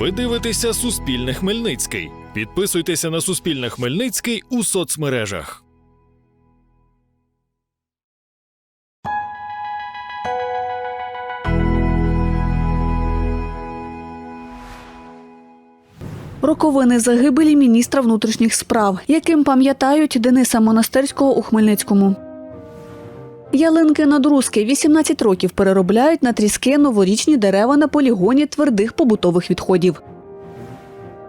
Ви дивитеся Суспільне Хмельницький. Підписуйтеся на Суспільне Хмельницький у соцмережах. Роковини загибелі міністра внутрішніх справ, яким пам'ятають Дениса Монастирського у Хмельницькому. Ялинки надруски 18 років переробляють на тріски новорічні дерева на полігоні твердих побутових відходів.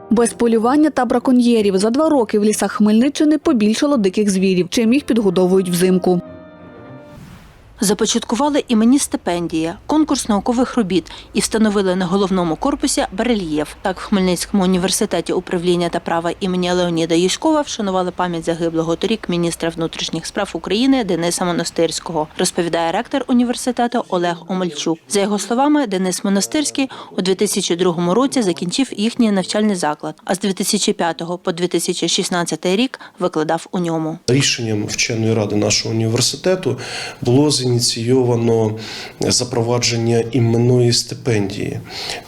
Без полювання та браконьєрів за два роки в лісах Хмельниччини побільшало диких звірів, чим їх підгодовують взимку. Започаткували іменні стипендії, конкурс наукових робіт і встановили на головному корпусі барельєф. Так, в Хмельницькому університеті управління та права імені Леоніда Юськова вшанували пам'ять загиблого торік міністра внутрішніх справ України Дениса Монастирського, розповідає ректор університету Олег Омельчук. За його словами, Денис Монастирський у 2002 році закінчив їхній навчальний заклад, а з 2005 по 2016 рік викладав у ньому. Рішенням вченої ради нашого університету було зініційовано запровадження іменної стипендії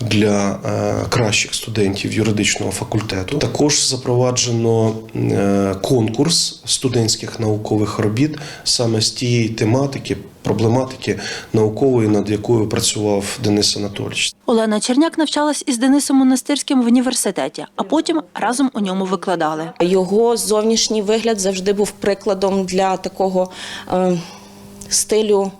для е, кращих студентів юридичного факультету. Також запроваджено е, конкурс студентських наукових робіт саме з тієї тематики. Проблематики наукової, над якою працював Денис Анатолійович. Олена Черняк навчалась із Денисом Монастирським в університеті, а потім разом у ньому викладали. Його зовнішній вигляд завжди був прикладом для такого е, стилю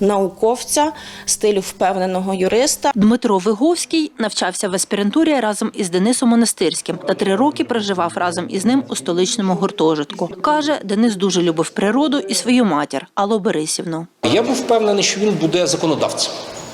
науковця, стилю впевненого юриста. Дмитро Виговський навчався в аспірантурі разом із Денисом Монастирським та три роки проживав разом із ним у столичному гуртожитку. Каже, Денис дуже любив природу і свою матір Аллу Борисівну. Я був впевнений, що він буде законодавцем.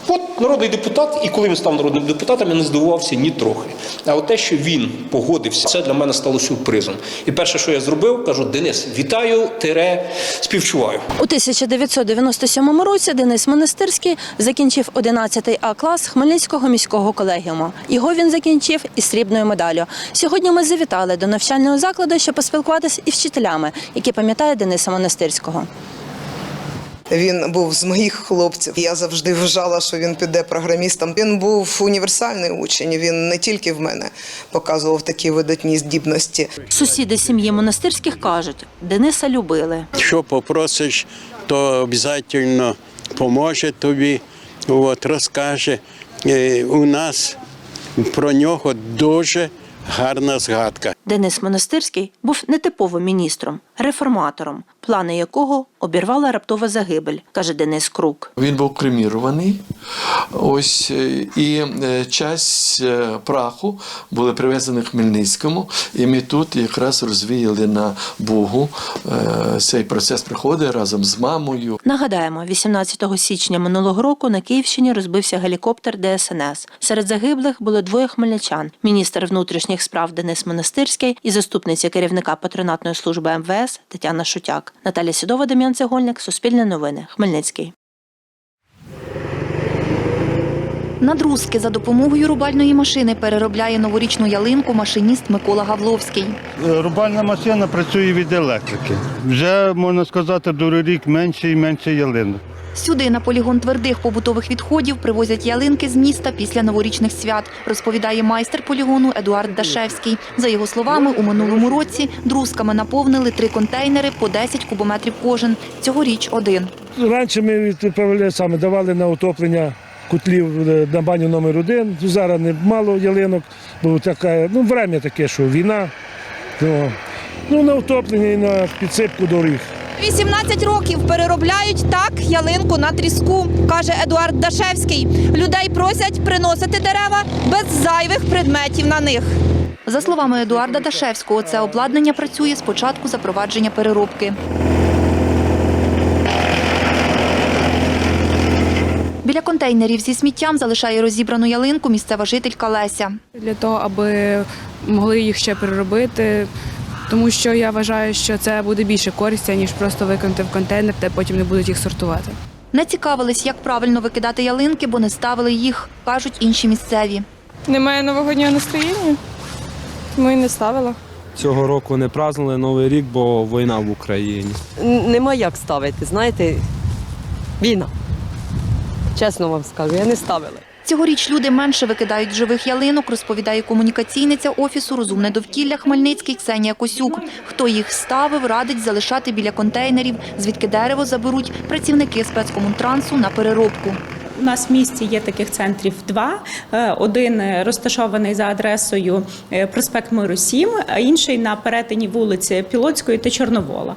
От народний депутат, і коли він став народним депутатом, я не здивувався ні трохи. А от те, що він погодився, це для мене стало сюрпризом. І перше, що я зробив, кажу: Денис, вітаю, тире, співчуваю. У 1997 році Денис Монастирський закінчив 11 А клас Хмельницького міського колегіуму. Його він закінчив із срібною медаллю. Сьогодні ми завітали до навчального закладу, щоб поспілкуватися із вчителями, які пам'ятають Дениса Монастирського. Він був з моїх хлопців. Я завжди вважала, що він піде програмістом. Він був універсальний учень. Він не тільки в мене показував такі видатні здібності. Сусіди сім'ї монастирських кажуть, Дениса любили. Що попросиш, то обов'язково поможе тобі, от, розкаже. Е, У нас про нього дуже гарна згадка. Денис Монастирський був нетиповим міністром, реформатором, плани якого обірвала раптова загибель, каже Денис Крук. Він був кремірований. Ось е, і е, часть е, праху були привезені в Хмельницькому, і ми тут якраз розвіяли на Бугу. Е, Цей процес приходить разом з мамою. Нагадаємо, 18 січня минулого року на Київщині розбився гелікоптер ДСНС. Серед загиблих було двоє хмельничан: міністр внутрішніх справ Денис Монастирський і заступниця керівника патронатної служби МВС Тетяна Шутяк. Наталя Сідова, Дем'ян Цегольник, Суспільне новини, Хмельницький. Надрузки за допомогою рубальної машини переробляє новорічну ялинку машиніст Микола Гавловський. Рубальна машина працює від електрики. Вже можна сказати, другий рік менше і менше ялинок. Сюди на полігон твердих побутових відходів привозять ялинки з міста після новорічних свят, розповідає майстер полігону Едуард Дашевський. За його словами, у минулому році друзками наповнили три контейнери по 10 кубометрів кожен. Цьогоріч один. Раніше ми відправляли саме давали на утоплення котлів е, на баню номер один. Зараз не мало ялинок, бо така, ну, время таке, що війна. Ну, ну на утоплення і на підсипку доріг. 18 років переробляють так ялинку на тріску, каже Едуард Дашевський. Людей просять приносити дерева без зайвих предметів на них. За словами Едуарда Дашевського, це обладнання працює з початку запровадження переробки. Біля контейнерів зі сміттям залишає розібрану ялинку місцева жителька Леся. для того, аби могли їх ще переробити. Тому що я вважаю, що це буде більше користі, ніж просто викинути в контейнер, та потім не будуть їх сортувати. Не цікавились, як правильно викидати ялинки, бо не ставили їх, кажуть інші місцеві. Немає новогоднього настроєння, тому і не ставила. Цього року не празднували Новий рік, бо війна в Україні. Нема як ставити, знаєте, війна. Чесно вам скажу, я не ставила. Цьогоріч люди менше викидають живих ялинок, розповідає комунікаційниця офісу Розумне довкілля Хмельницький Ксенія Косюк. Хто їх ставив, радить залишати біля контейнерів, звідки дерево заберуть працівники спецкомунтрансу на переробку. У нас в місті є таких центрів два. Е, Один е, розташований за адресою е, проспект Миру 7, а інший на перетині вулиці Пілоцької та Чорновола.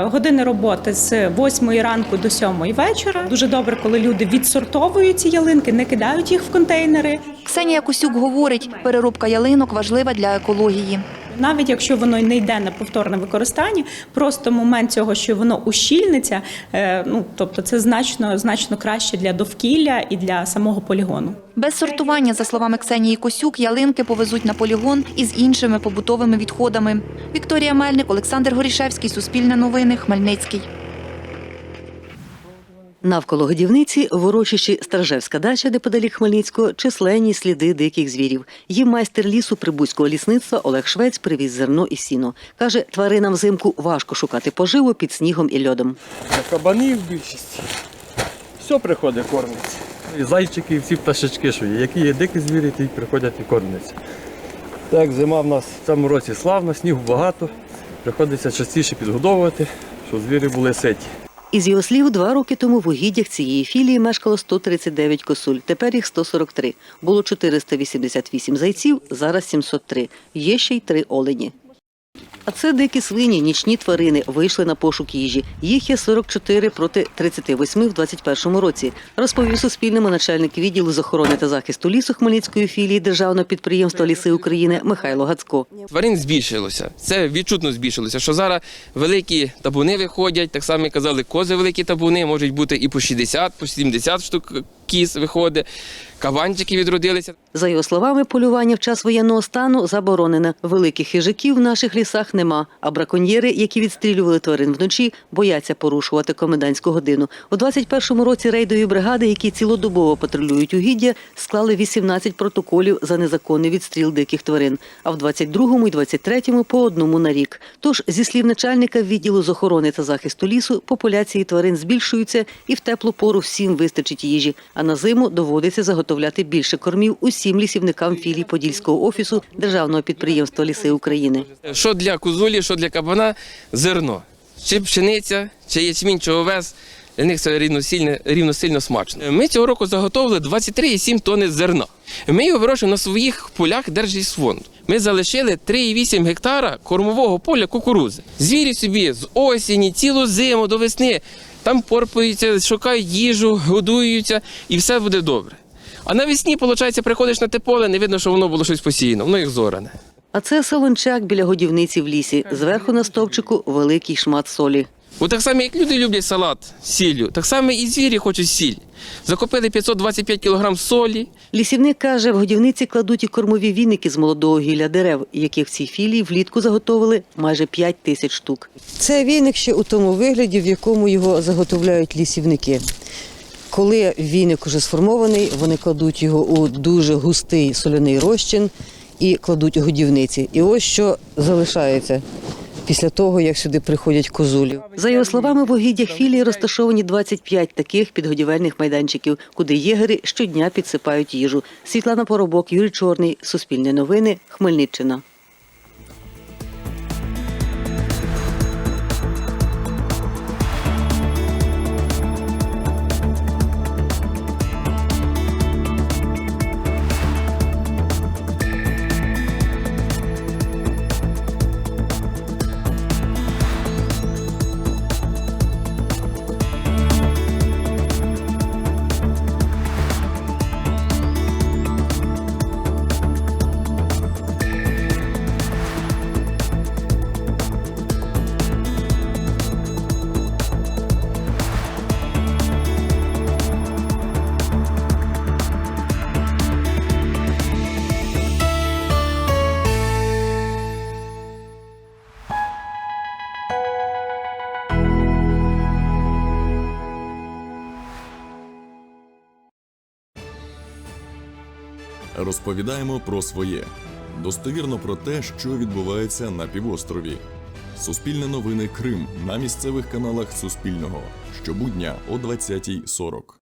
Години роботи з 8 ранку до 7 вечора. Дуже добре, коли люди відсортовують ці ялинки, не кидають їх в контейнери. Ксенія Косюк говорить, переробка ялинок важлива для екології. Навіть якщо воно не йде на повторне використання, просто момент цього, що воно ущільниться, е, ну тобто це значно значно краще для довкілля і для самого полігону. Без сортування, за словами Ксенії Косюк, ялинки повезуть на полігон із іншими побутовими відходами. Вікторія Мельник, Олександр Горішевський, Суспільне новини, Хмельницький. Навколо годівниці в урочищі Стражевська дача, неподалік Хмельницького, численні сліди диких звірів. Їм майстер лісу прибузького лісництва Олег Швець привіз зерно і сіно. Каже, тваринам взимку важко шукати поживу під снігом і льодом. Кабанів більшість. Все приходить кормиться. І зайчики, і всі пташечки, що є. Які є дикі звірі, ті приходять і кормляться. Так, зима в нас в цьому році славна, снігу багато. Приходиться частіше підгодовувати, щоб звірі були ситі. Із його слів, два роки тому в угіддях цієї філії мешкало 139 косуль, тепер їх 143. Було 488 зайців, зараз 703. Є ще й три олені. А це дикі свині, нічні тварини, вийшли на пошук їжі. Їх є 44 проти 38 в 21 році, розповів Суспільному начальник відділу з охорони та захисту лісу Хмельницької філії Державного підприємства Ліси України Михайло Гацько. Тварин збільшилося. Це відчутно збільшилося. Що зараз великі табуни виходять, так само казали, кози великі табуни, можуть бути і по 60, по 70 штук кіз виходить, кабанчики відродилися. За його словами, полювання в час воєнного стану заборонене. Великих хижаків в наших лісах нема. А браконьєри, які відстрілювали тварин вночі, бояться порушувати комендантську годину. У 21-му році рейдові бригади, які цілодобово патрулюють угіддя, склали 18 протоколів за незаконний відстріл диких тварин. А в 22-му і 23-му по одному на рік. Тож, зі слів начальника відділу з охорони та захисту лісу, популяції тварин збільшуються і в теплу пору всім вистачить їжі. А на зиму доводиться заготовляти більше кормів усім лісівникам філій Подільського офісу Державного підприємства Ліси України. Що для козулі, що для кабана зерно. Чи пшениця, чи ячмінь, чи овес. Для них це рівносильно, рівносильно смачно. Ми цього року заготовили 23,7 тонни зерна. Ми його вирощуємо на своїх полях Держлісфонду. Ми залишили 3,8 гектара кормового поля кукурузи. Звірі собі з осені, цілу зиму до весни там порпаються, шукають їжу, годуються і все буде добре. А навесні, виходить, приходиш на те поле, не видно, що воно було щось посіяно, воно їх зоране. А це солончак біля годівниці в лісі. Зверху на стовпчику великий шмат солі. Бо так само, як люди люблять салат з сіллю, так само і звірі хочуть сіль. Закупили 525 кг солі. Лісівник каже, в годівниці кладуть і кормові віники з молодого гілля дерев, яких в цій філії влітку заготовили майже 5 тисяч штук. Це віник ще у тому вигляді, в якому його заготовляють лісівники. Коли віник уже сформований, вони кладуть його у дуже густий соляний розчин і кладуть у годівниці. І ось що залишається. Після того, як сюди приходять козулі. За його словами, в угіддях філії розташовані 25 таких підгодівельних майданчиків, куди єгери щодня підсипають їжу. Світлана Поробок, Юрій Чорний, Суспільне новини, Хмельниччина. Розповідаємо про своє. Достовірно про те, що відбувається на півострові. Суспільне новини Крим на місцевих каналах Суспільного щобудня о 20.40.